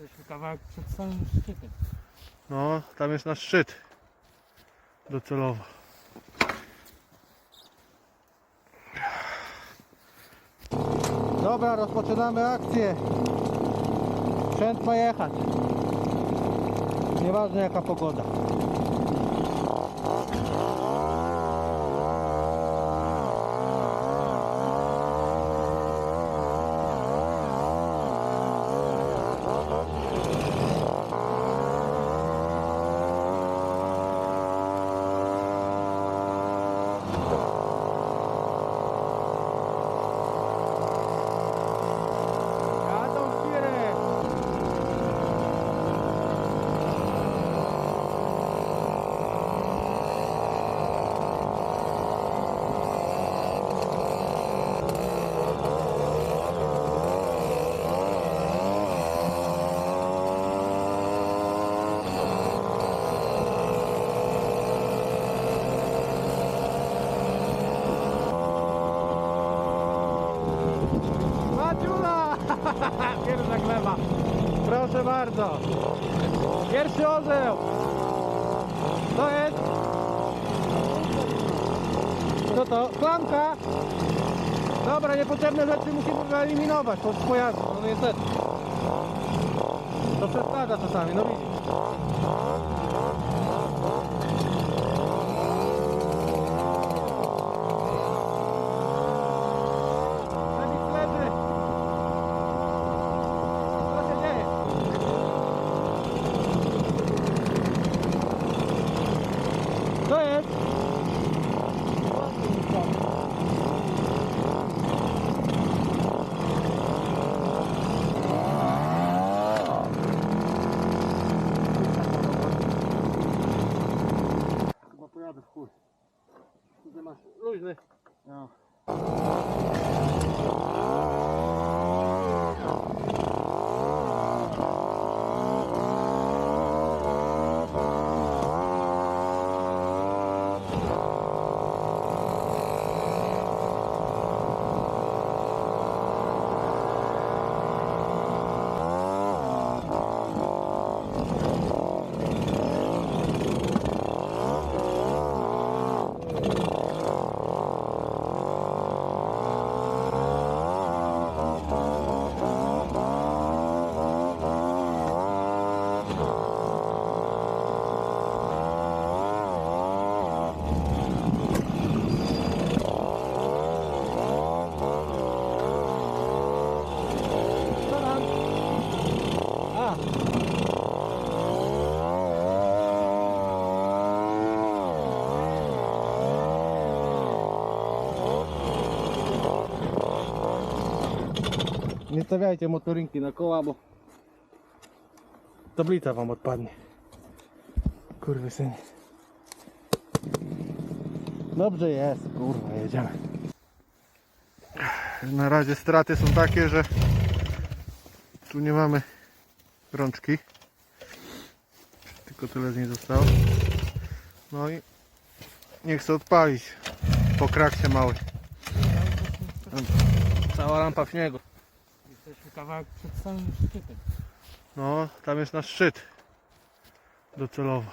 Jesteśmy kawałek przed samym szczytem. No, tam jest nasz szczyt. Docelowo. Dobra, rozpoczynamy akcję. Sprzęt ma jechać. Nieważne jaka pogoda. Maciula! Pierwsza gleba. Proszę bardzo. Pierwszy orzeł. To jest? Co to? Klamka. Dobra, niepotrzebne rzeczy musimy wyeliminować pod pojazdu. No niestety. To przeszkadza czasami, no widzisz. 出去嘛，露一露，啊。Не ставляйте моторинки на колабу. Tablica wam odpadnie. Kurwy syn. Dobrze jest, kurwa, jedziemy. Na razie straty są takie, że tu nie mamy rączki. Tylko tyle z niej zostało. No i nie chcę odpalić po kraksie małej. Cała lampa w śniegu. Jesteśmy kawałek przed samym szczytem. No, tam jest nasz szczyt. Docelowo.